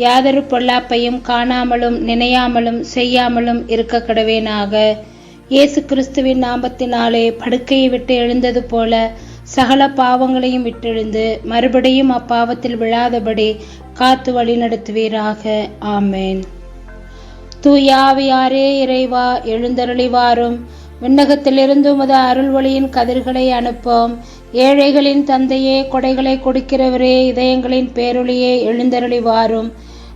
யாதொரு பொல்லாப்பையும் காணாமலும் நினையாமலும் செய்யாமலும் இருக்க கடவேனாக. இயேசு கிறிஸ்துவின் நாமத்தினாலே படுக்கையை விட்டு எழுந்தது போல சகல பாவங்களையும் விட்டெழுந்து மறுபடியும் அப்பாவத்தில் விழாதபடி காத்து வழி நடத்துவீராக. ஆமேன். தூயாவியாரே இறைவா எழுந்தருளிவாரும். விண்ணகத்திலிருந்து உமது அருள் ஒளியின் கதிர்களை அனுப்போம். ஏழைகளின் தந்தையே கொடைகளை கொடுக்கிறவரே இதயங்களின் பேரொளியே எழுந்தருளிவாரும்.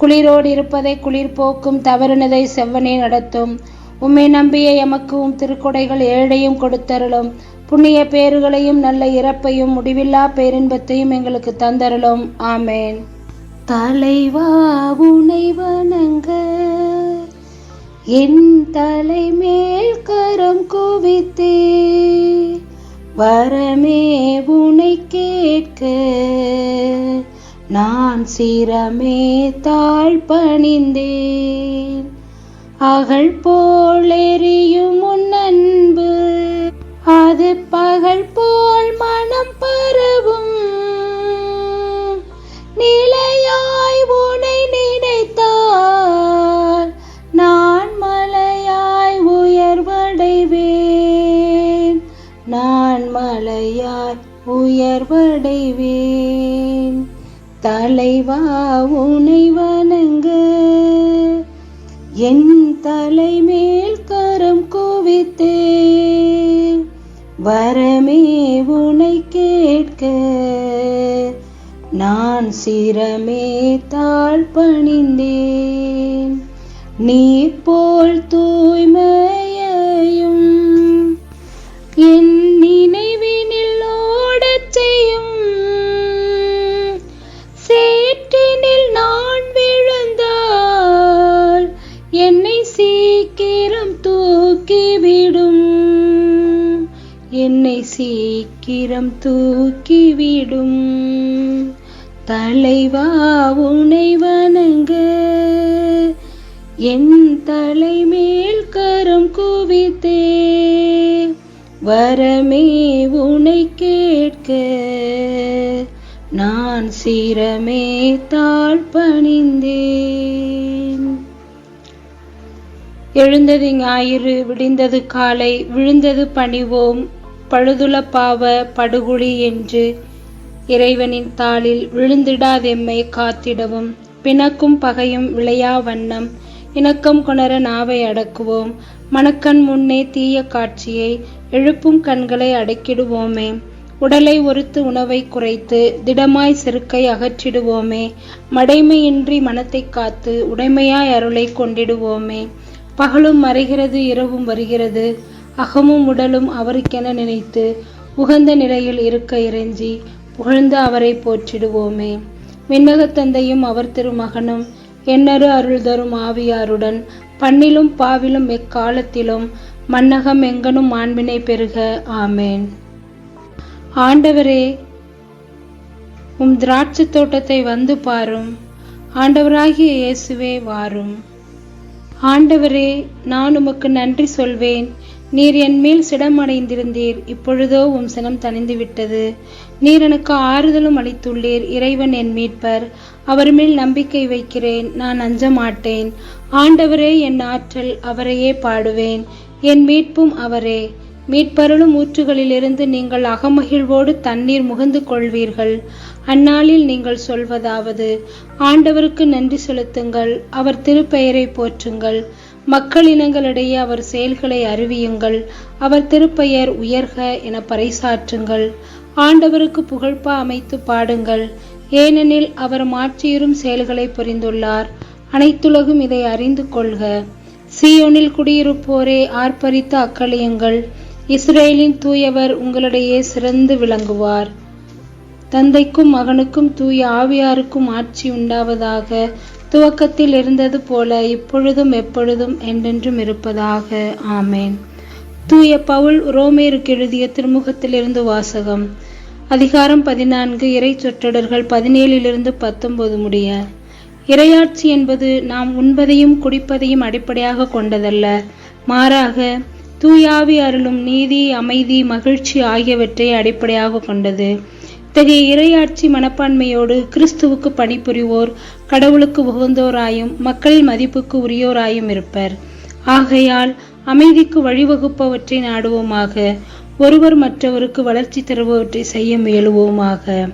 குளிரோடு இருப்பதை குளிர் போக்கும் தவறினதை செவ்வனே நடத்தும். உம்மை நம்பிய எமக்கு உம் திருக்கொடைகள் ஏழையும் கொடுத்தருளும். புண்ணிய பேறுகளையும் நல்ல இறப்பையும் முடிவில்லா பேரின்பத்தையும் எங்களுக்கு தந்தருளும். ஆமேன். தலைவா உனை வணங்க. என் தலைமேல் கரம் குவித்தே. வரமே உனை கேட்க. நான் சிரமே தாழ் பணிந்தேன் அகழ் போல் எரியும் உனை வணங்க. என் தலைமேல் கரம் குவித்தே. வரமே உனை கேட்க. நான் சிரமே தாழ் பணிந்தேன். நீ போ என்னை சீக்கிரம் தூக்கிவிடும். தலைவா உனை வணங்க. என் தலைமேல் கரம் குவித்தே. வரமே உனை கேட்க. நான் சிரமே தாழ் பணிந்தேன். எழுந்தது ஞாயிறு விடிந்தது காலை விழுந்தது பணிவோம். பழுதுல பாவ படுகுழி என்று இறைவனின் தாளில் விழுந்திடாதெம்மை காத்திடவும். பிணக்கும் பகையும் விளையா வண்ணம் இணக்கம் கொணர நாவை அடக்குவோம். மணக்கண் முன்னே தீய காட்சியை எழுப்பும் கண்களை அடக்கிடுவோமே. உடலை ஒருத்து உணவை குறைத்து திடமாய் செருக்கை அகற்றிடுவோமே. மடைமையின்றி மனத்தை காத்து உடைமையாய் அருளை கொண்டிடுவோமே. பகலும் மறைகிறது இரவும் வருகிறது. அகமும் உடலும் அவருக்கென நினைத்து உகந்த நிலையில் இருக்க இறைஞ்சி புகழ்ந்து அவரை போற்றிடுவோமே. விண்ணகத் தந்தையும் அவர் திருமகனும் எண்ணறு அருள் தரும் ஆவியாருடன் பண்ணிலும் பாவிலும் எக்காலத்திலும் மன்னகம் எங்கனும் மாண்பினை பெருக ஆமேன். ஆண்டவரே உம் திராட்சை தோட்டத்தை வந்து பாரும் ஆண்டவராகிய இயேசுவே வாரும். ஆண்டவரே நான் உமக்கு நன்றி சொல்வேன் நீர் என் மேல் சிடமடைந்திருந்தீர் இப்பொழுதோ உம் சினம் தணிந்து விட்டது நீர் எனக்கு ஆறுதலும் அளித்துள்ளீர் இறைவன் என் மீட்பர். அவர் மேல் நம்பிக்கை வைக்கிறேன் நான் அஞ்ச மாட்டேன் ஆண்டவரே என் ஆற்றல் அவரையே பாடுவேன். என் மீட்பும் அவரே. மீட்பருளும் ஊற்றுகளிலிருந்து நீங்கள் அகமகிழ்வோடு தண்ணீர் முகந்து கொள்வீர்கள். அந்நாளில் நீங்கள் சொல்வதாவது ஆண்டவருக்கு நன்றி செலுத்துங்கள் அவர் திருப்பெயரை போற்றுங்கள். மக்களினங்களிடையே அவர் செயல்களை அறிவியுங்கள். அவர் திருப்பெயர் உயர்க என பறைசாற்றுங்கள். ஆண்டவருக்கு புகழ்பா அமைத்து பாடுங்கள். ஏனெனில் அவர் மாற்றியரும் செயல்களை புரிந்துள்ளார். அனைத்துலகும் இதை அறிந்து கொள்க. சீயோனில் குடியிருப்போரே ஆர்ப்பரித்து அக்களியுங்கள் இஸ்ரேலின் தூயவர் உங்களிடையே சிறந்து விளங்குவார். தந்தைக்கும் மகனுக்கும் தூய ஆவியாருக்கும் ஆட்சி உண்டாவதாக துவக்கத்தில் இருந்தது போல இப்பொழுதும் எப்பொழுதும் என்றென்றும் இருப்பதாக. ஆமேன். தூய பவுல் ரோமேருக்கு எழுதிய திருமுகத்திலிருந்து வாசகம். அதிகாரம் பதினான்கு இறை சொற்றொடர்கள் பதினேழிலிருந்து பத்தொன்பது முடிய. இரையாட்சி என்பது நாம் உண்பதையும் குடிப்பதையும் அடிப்படையாக கொண்டதல்ல. மாறாக தூயாவி அருளும் நீதி அமைதி மகிழ்ச்சி ஆகியவற்றை அடிப்படையாக கொண்டது. இத்தகைய இரையாட்சி மனப்பான்மையோடு கிறிஸ்துவுக்கு பணிபுரிவோர் கடவுளுக்கு உகந்தோராயும் மக்களின் மதிப்புக்கு உரியோராயும் இருப்பர். ஆகையால் அமைதிக்கு வழிவகுப்பவற்றை நாடுவோமாக ஒருவர் மற்றவருக்கு வளர்ச்சி தருபவற்றை செய்ய முயலுவோமாக.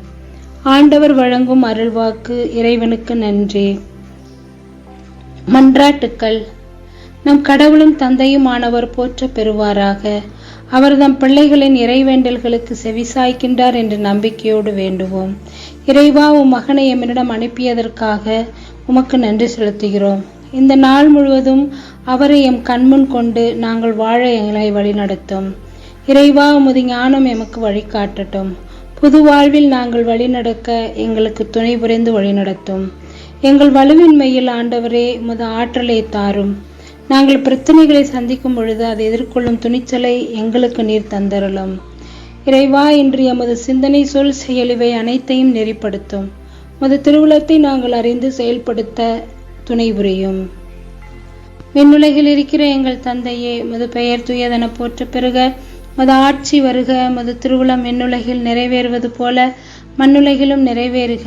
ஆண்டவர் வழங்கும் அருள்வாக்கு இறைவனுக்கு நன்றி. மன்றாட்டுக்கள். நம் கடவுளும் தந்தையுமானவர் போற்ற பெறுவாராக. அவர் தம் பிள்ளைகளின் இறைவேண்டல்களுக்கு செவிசாய்க்கின்றார் என்று நம்பிக்கையோடு வேண்டுவோம். இறைவா உம் மகனை எம்மிடம் அனுப்பியதற்காக உமக்கு நன்றி செலுத்துகிறோம். இந்த நாள் முழுவதும் அவரை எம் கண்முன் கொண்டு நாங்கள் வாழ எங்களை வழிநடத்தும். இறைவா உமது ஞானம் எமக்கு வழிகாட்டட்டும். புது வாழ்வில் நாங்கள் வழிநடக்க எங்களுக்கு துணை புரிந்து வழிநடத்தும். எங்கள் வலுவின்மையில் ஆண்டவரே உமது ஆற்றலை தாரும். நாங்கள் பிரச்சனைகளை சந்திக்கும் பொழுது அதை எதிர்கொள்ளும் துணிச்சலை எங்களுக்கு நீர் தந்தரலும் இறைவா இன்று எமது சிந்தனை சொல் செயலிவை அனைத்தையும் நெறிப்படுத்தும். மது திருவுளத்தை நாங்கள் அறிந்து செயல்படுத்த துணை புரியும். விண்ணுலகில் இருக்கிற எங்கள் தந்தையே மது பெயர் துயதென போற்ற பெறுக மது ஆட்சி வருக. மது திருவுளம் விண்ணுலகில் நிறைவேறுவது போல மண்ணுலகிலும் நிறைவேறுக.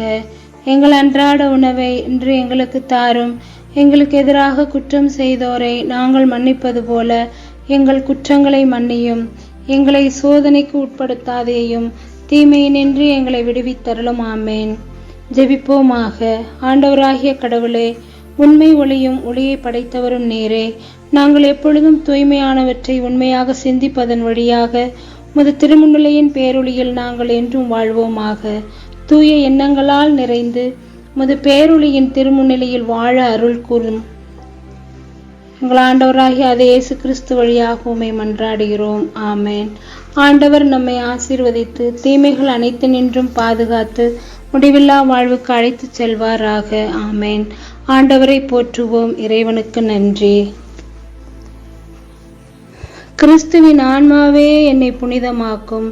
எங்கள் அன்றாட உணவை இன்று எங்களுக்கு தாரும். எங்களுக்கு எதிராக குற்றம் செய்தோரை நாங்கள் மன்னிப்பது போல எங்கள் குற்றங்களை மன்னியும். எங்களை சோதனைக்கு உட்படுத்தாதேயும் தீமையினின்று எங்களை விடுவித்தருளும். ஆமேன். ஜெபிப்போமாக. ஆண்டவராகிய கடவுளே உண்மை ஒளியும் ஒளியை படைத்தவரும் நேரே. நாங்கள் எப்பொழுதும் தூய்மையானவற்றை உண்மையாக சிந்திப்பதன் வழியாக முது திருமுன்னிலையின் பேரொளியில் நாங்கள் என்றும் வாழ்வோமாக. தூய எண்ணங்களால் நிறைந்து உமது பேரொளியின் திருமுன்னிலையில் வாழ அருள் கூறும். எங்கள் ஆண்டவராகிய அதே இயேசு கிறிஸ்து வழியாக உமை மன்றாடுகிறோம். ஆமேன். ஆண்டவர் நம்மை ஆசீர்வதித்து தீமைகள் அனைத்து நின்றும் பாதுகாத்து முடிவில்லா வாழ்வுக்கு அழைத்துச் செல்வாராக. ஆமேன். ஆண்டவரை போற்றுவோம். இறைவனுக்கு நன்றி. கிறிஸ்துவின் ஆன்மாவே என்னை புனிதமாக்கும்.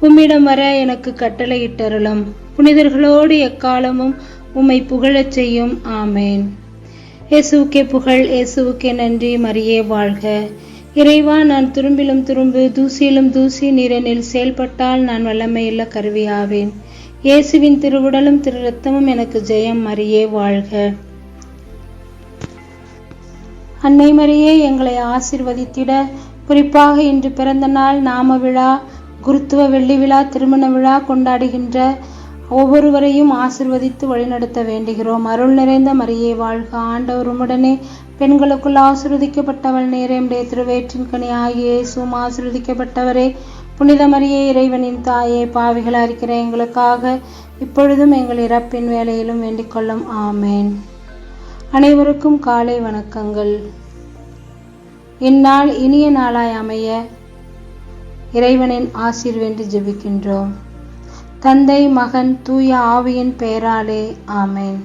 உம்மிடம் வர எனக்கு கட்டளையிட்டருளும். புனிதர்களோடு எக்காலமும் உம்மை புகழச் செய்யும். ஆமேன். இயேசுவுக்கே புகழ் இயேசுவுக்கே நன்றி. மரியே வாழ்க. இறைவா நான் துரும்பிலும் துரும்பு தூசியிலும் தூசி நிறனில் செயல்பட்டால் நான் வல்லமையுள்ள கருவியாவேன். இயேசுவின் திருவுடலும் திரு ரத்தமும் எனக்கு ஜெயம். மரியே வாழ்க. அன்னை மரியே எங்களை ஆசிர்வதித்திட. குறிப்பாக இன்று பிறந்த நாள் நாம விழா. குருத்துவ வெள்ளி விழா திருமண விழா கொண்டாடுகின்ற ஒவ்வொருவரையும் ஆசிர்வதித்து வழிநடத்த வேண்டுகிறோம். அருள் நிறைந்த மரியே வாழ்க ஆண்டவர் உடனே. பெண்களுக்குள் ஆசிர்வதிக்கப்பட்டவள் நேரமுடைய திருவேற்றின் கனி ஆகியே இயேசுவும் ஆசிர்வதிக்கப்பட்டவரே. புனித மரியே இறைவனின் தாயே பாவிகள் அறிக்கிற எங்களுக்காக இப்பொழுதும் எங்கள் இறப்பின் வேலையிலும் வேண்டிக் கொள்ளும். ஆமேன். அனைவருக்கும் காலை வணக்கங்கள். இந்நாள் இனிய நாளாய் அமைய இறைவனின் ஆசிர் வேண்டி ஜெபிக்கின்றோம். தந்தை மகன் தூய ஆவியின் பெயராலே ஆமேன்.